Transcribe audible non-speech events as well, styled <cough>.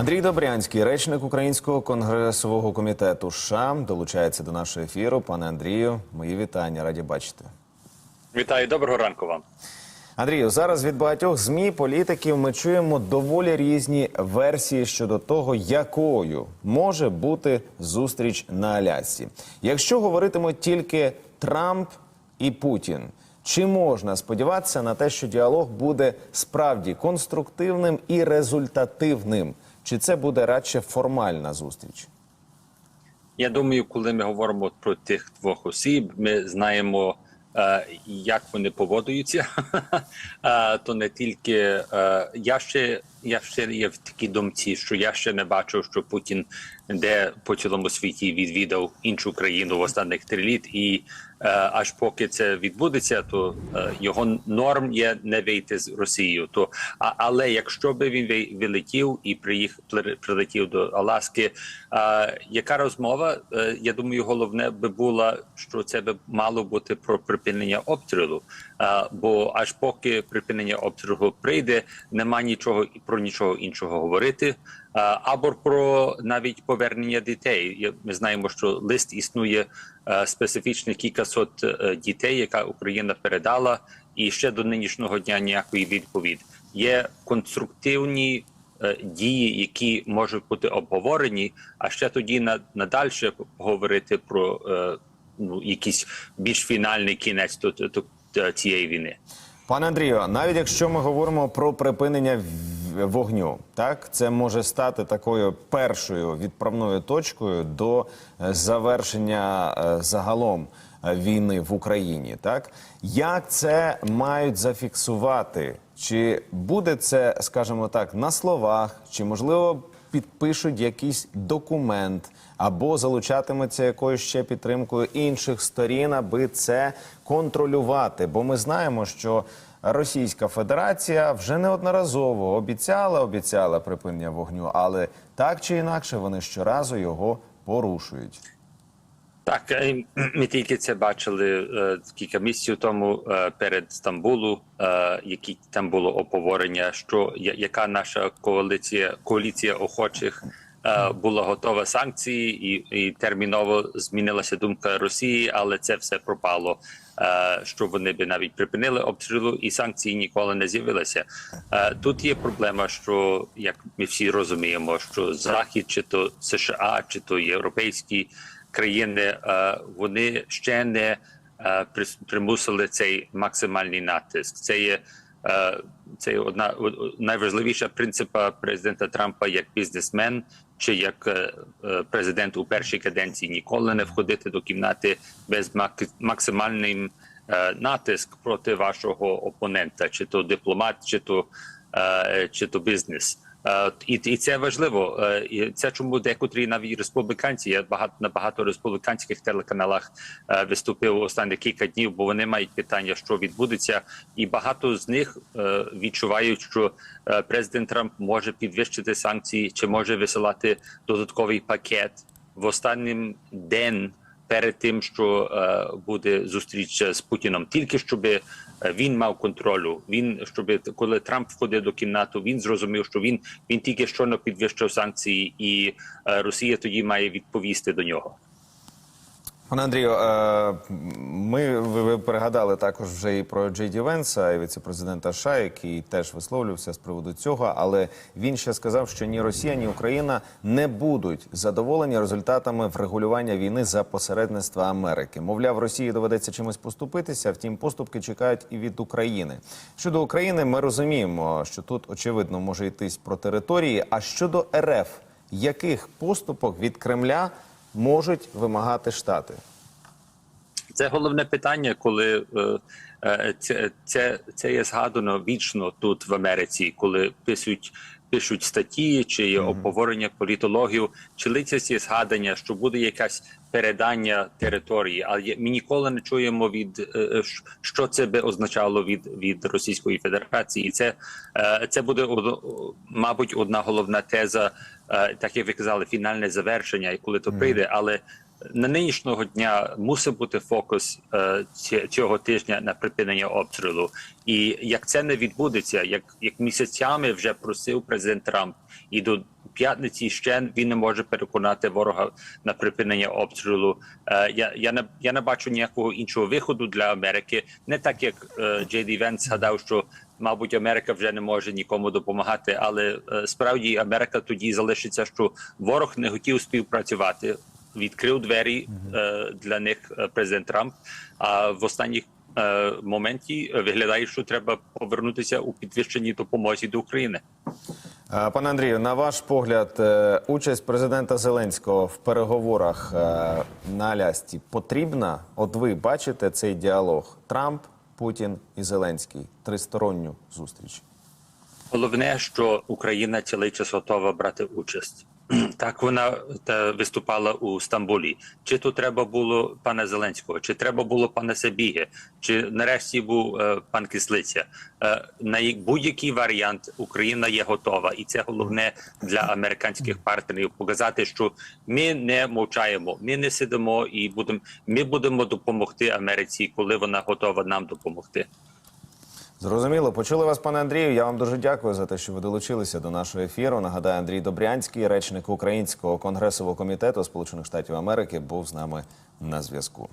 Андрій Добрянський, речник Українського конгресового комітету США, долучається до нашого ефіру. Пане Андрію, мої вітання, раді бачити. Вітаю, доброго ранку вам. Андрію, зараз від багатьох змі політиків ми чуємо доволі різні версії щодо того, якою може бути зустріч на Алясці. Якщо говоритимуть тільки Трамп і Путін, чи можна сподіватися на те, що діалог буде справді конструктивним і результативним? Чи це буде радше формальна зустріч? Я думаю, коли ми говоримо про тих двох осіб, ми знаємо, е, як вони поводуються. <laughs> Е, То не тільки е, я ще я ще є в такій думці, що я ще не бачив, що Путін де по цілому світі відвідав іншу країну в останніх три літ, і е, аж поки це відбудеться, то е, його норм є не вийти з Росією. То а, але якщо би він вилетів і приїхав прилетів до Аласки, е, яка розмова? Е, я думаю, головне би було, що це би мало бути про припинення обстрілу. Бо аж поки припинення обстрілу прийде, нема нічого про нічого іншого говорити. Або про навіть повернення дітей. Ми знаємо, що лист існує е, специфічних кількасот е, дітей, яка Україна передала, і ще до нинішнього дня ніякої відповіді. Є конструктивні е, дії, які можуть бути обговорені, а ще тоді на надальше говорити про ну якийсь більш фінальний кінець до, до цієї війни. Пане Андрію, навіть якщо ми говоримо про припинення вогню, так це може стати такою першою відправною точкою до е, завершення е, загалом е, війни в Україні. Так як це мають зафіксувати? Чи буде це, скажімо так, на словах, чи можливо підпишуть якийсь документ або залучатиметься якоюсь ще підтримкою інших сторін, аби це контролювати. Бо ми знаємо, що Російська Федерація вже неодноразово обіцяла, обіцяла припинення вогню, але так чи інакше вони щоразу його порушують. Так, е, ми тільки це бачили е, кілька місяців тому е, перед Стамбулу, е, які там було обговорення, що яка наша коаліція коаліція охочих е, була готова санкції, і, і терміново змінилася думка Росії, але це все пропало. е, Що вони би навіть припинили обстрілу, і санкції ніколи не з'явилися. Е, Тут є проблема, що як ми всі розуміємо, що Захід, чи то США, чи то європейські країни е, вони ще не е, примусили цей максимальний натиск. Це є е, це є одна найважливіша принципа президента Трампа як бізнесмен чи як президент у першій каденції ніколи не входити до кімнати без мак- максимальним натиск проти вашого опонента, чи то дипломат, чи то, чи то бізнес. Е, І, і це важливо. Е, І це чому декотрі навіть республіканці. Я багато на багато республіканських телеканалах е, виступив останні кілька днів, бо вони мають питання, що відбудеться, і багато з них відчувають, що президент Трамп може підвищити санкції чи може висилати додатковий пакет в останній день перед тим, що е, буде зустріч з Путіном, тільки щоб він мав контролю. Він щоб коли Трамп входив до кімнату, він зрозумів, що він він тільки щойно підвищив санкції, і е, Росія тоді має відповісти до нього. Пане Андрію, е, ми ви, пригадали також вже і про Джей Венса, і віце-президента США, який теж висловлювався з приводу цього. Але він ще сказав, що ні Росія, ні Україна не будуть задоволені результатами врегулювання війни за посередництва Америки. Мовляв, Росії доведеться чимось поступитися. Втім, поступки чекають і від України. Щодо України, ми розуміємо, що тут очевидно може йтись про території. А щодо РФ, яких поступок від Кремля можуть вимагати штати? Це головне питання, коли е, е, це, це, це є згадано вічно тут в Америці, коли пишуть. Пишуть статті чи є обговорення політологів, чи лицяться згадання, що буде якась передання території, але ми ніколи не чуємо від е, що це би означало від, від Російської Федерації, і це, е, це буде мабуть одна головна теза, так як ви казали, фінальне завершення, і коли то прийде, але на нинішнього дня мусить бути фокус е, цього тижня на припинення обстрілу. І як це не відбудеться, як, як місяцями вже просив президент Трамп і до п'ятниці ще він не може переконати ворога на припинення обстрілу. Е, я, я не я не бачу ніякого іншого виходу для Америки. Не так як е, Джей Ді Венс згадав, що мабуть Америка вже не може нікому допомагати, але е, справді Америка тоді залишиться, що ворог не хотів співпрацювати. Відкрив двері е, для них е, президент Трамп. А в останніх моменті виглядає, що треба повернутися у підвищеній допомозі до України. Пане Андрію, на ваш погляд, участь президента Зеленського в переговорах на Алясці потрібна? От ви бачите цей діалог Трамп, Путін і Зеленський тристоронню зустріч. Головне, що Україна цілий час готова брати участь. <clears throat> Так вона та виступала у Стамбулі. Чи то треба було пана Зеленського, чи треба було пана Сабіги, чи нарешті був е, пан Кислиця. Е, на як- будь-який варіант Україна є готова, і це головне для американських партнерів показати, що ми не мовчаємо, ми не сидимо і будемо. Ми будемо допомогти Америці, коли вона готова нам допомогти. Зрозуміло, почули вас, пане Андрію. Я вам дуже дякую за те, що ви долучилися до нашого ефіру. Нагадаю, Андрій Добрянський, речник Українського конгресового комітету Сполучених Штатів Америки, був з нами на зв'язку.